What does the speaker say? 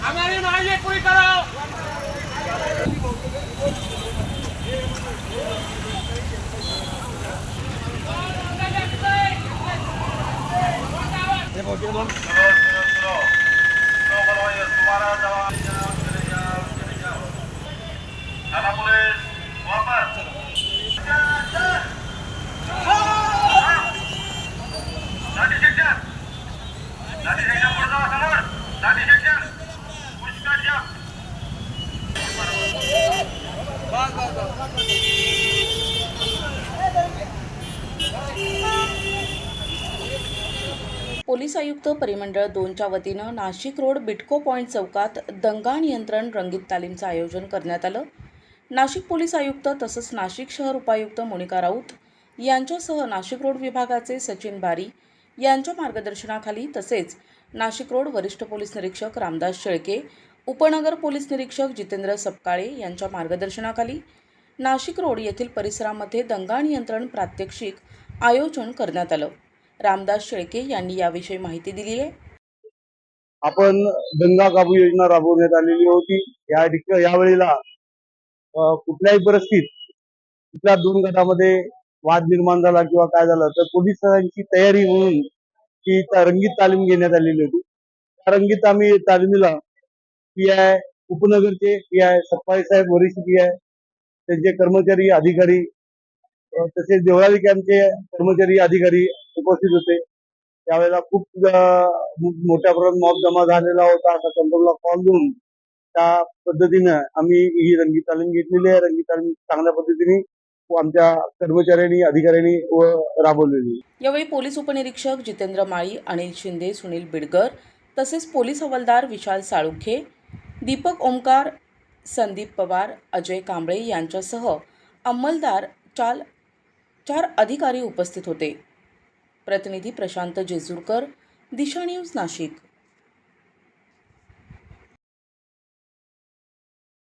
हमारी मांगे पूरी करो थाना पुलिस वापस लाठी सेक्शन लाठी सेक्शन पुढे जावा समोर लाठी Police आयुक्त परिमंडळ दोनच्या वतीनं नाशिक रोड बिटको पॉईंट चौकात दंगा नियंत्रण रंगीत तालीमचं आयोजन करण्यात आलं. नाशिक पोलीस आयुक्त तसंच नाशिक शहर उपायुक्त मोनिका राऊत यांच्यासह नाशिक रोड विभागाचे सचिन बारी यांच्या मार्गदर्शनाखाली तसेच नाशिक रोड वरिष्ठ पोलीस निरीक्षक रामदास शेळके उपनगर पोलीस निरीक्षक जितेंद्र सपकाळे यांच्या मार्गदर्शनाखाली नाशिक रोड येथील परिसरामध्ये दंगा नियंत्रण प्रात्यक्षिक आयोजन करण्यात आलं. रामदास शेळके यांनी याविषयी माहिती दिली आहे. आपण दंगा काबू योजना राबवण्यात आलेली होती. या यावेळेला कुठल्याही परिस्थितीत कुठल्या दोन गटामध्ये वाद निर्माण झाला किंवा काय झालं तर पोलिसांची तयारी म्हणून ही रंगीत तालीम घेण्यात आलेली होती. त्या रंगीत आम्ही तालिमीला पी आय उपनगरचे पी आय सप्पाई साहेब वरिष्ठ पी आय त्यांचे कर्मचारी अधिकारी तसेच देवळाली कॅम्पचे कर्मचारी अधिकारी उपस्थित होते. त्यावेळेला खूप मोठ्या प्रमाणात मॉब जमा झालेला होता. असा कंट्रोलला कॉल देऊन त्या पद्धतीनं आम्ही ही रंगीत तालीम घेतलेली आहे. रंगीत तालीम चांगल्या पद्धतीने आमच्या कर्मचाऱ्यांनी अधिकाऱ्यांनी व- राबवलेली. यावेळी पोलीस उपनिरीक्षक जितेंद्र माळी अनिल शिंदे सुनील बिडकर तसेच पोलीस हवालदार विशाल साळुखे दीपक ओमकार संदीप पवार अजय कांबळे यांच्यासह अंमलदार चाल चार अधिकारी उपस्थित होते. प्रतिनिधी प्रशांत जेजूरकर दिशा न्यूज नाशिक.